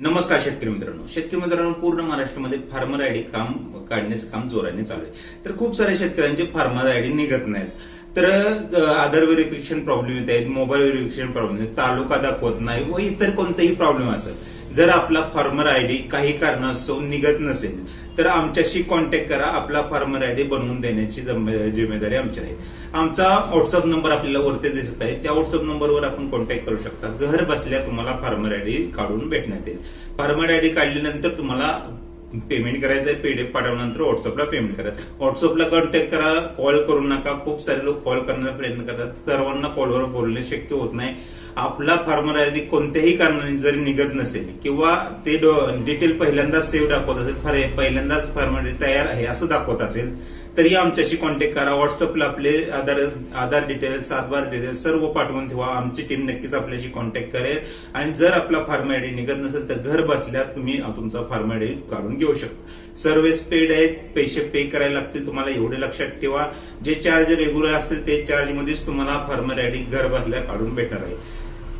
नमस्कार शेतकरी मित्रांनो. शेतकरी मित्रांनो पूर्ण महाराष्ट्रामध्ये फार्मर आयडी काम काढण्याचं काम जोराने चालू आहे. तर खूप साऱ्या शेतकऱ्यांचे फार्मर आयडी निघत नाहीत. तर आधार व्हेरिफिकेशन प्रॉब्लेम येत आहेत मोबाईल व्हेरिफिकेशन प्रॉब्लेम येत तालुका दाखवत नाही व इतर कोणताही प्रॉब्लेम असेल. जर आपला फार्मर आयडी काही कारणास्तव निघत नसेल तर आमच्याशी कॉन्टॅक्ट करा. आपला फार्मर आयडी बनवून देण्याची जिम्मेदारी आमची आहे. आमचा व्हॉट्सअप नंबर आपल्याला वरती दिसत आहे. त्या व्हॉट्सअप नंबरवर आपण कॉन्टॅक्ट करू शकता. घर बसल्या तुम्हाला फार्मर आयडी काढून भेटण्यात येईल. फार्मर आयडी काढल्यानंतर तुम्हाला पेमेंट करायचं आहे पीडीएफ पाठवल्यानंतर व्हॉट्सअपला पेमेंट करा. व्हॉट्सअपला कॉन्टॅक्ट करा कॉल करू नका. खूप सारे लोक कॉल करण्याचा प्रयत्न करतात. सर्वांना कॉलवर बोलणे शक्य होत नाही. आपला फार्मर आयडी कोणत्याही कारणाने जरी निघत नसेल किंवा ते डिटेल पहिल्यांदाच सेव्ह दाखवत असेल पहिल्यांदाच फार्मर तयार आहे असं दाखवत असेल तरी आमच्याशी कॉन्टॅक्ट करा. व्हॉट्सअपला आपले आधार आधार डिटेल सातबार डिटेल्स सर्व पाठवून ठेवा. आमची टीम नक्कीच आपल्याशी कॉन्टॅक्ट करेल. आणि जर आपला फार्म आयडी निघत नसेल तर घर बसल्या तुम्ही तुमचा फार्म आयडी काढून घेऊ शकता. सर्व्हिस पेड आहेत पैसे पे करायला लागतील तुम्हाला एवढे लक्षात ठेवा. जे चार्ज रेग्युलर असतील ते चार्ज मध्येच तुम्हाला फार्मर आयडी घर बसल्या काढून भेटणार आहे.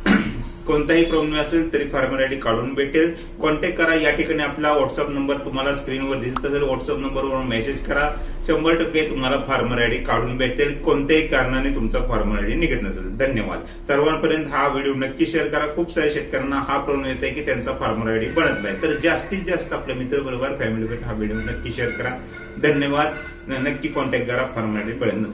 कोणताही प्रॉब्लेम असेल तरी फार्मर आयडी काढून भेटेल. कॉन्टॅक्ट करा. या ठिकाणी आपला व्हॉट्सअप नंबर तुम्हाला स्क्रीनवर दिसत असेल. व्हॉट्सअप नंबरवर मेसेज करा. शंभर टक्के तुम्हाला फार्मर आयडी काढून भेटेल. कोणत्याही कारणाने तुमचा फार्मर आयडी निघत नसेल. धन्यवाद. सर्वांपर्यंत हा व्हिडिओ नक्की शेअर करा. खूप साऱ्या शेतकऱ्यांना हा प्रॉब्लेम येत आहे की त्यांचा फार्मर आयडी बनत नाही. तर जास्तीत जास्त आपल्या मित्र बरोबर फॅमिली हा व्हिडिओ नक्की शेअर करा. धन्यवाद. नक्की कॉन्टॅक्ट करा. फार्मर आयडी बनत नसेल.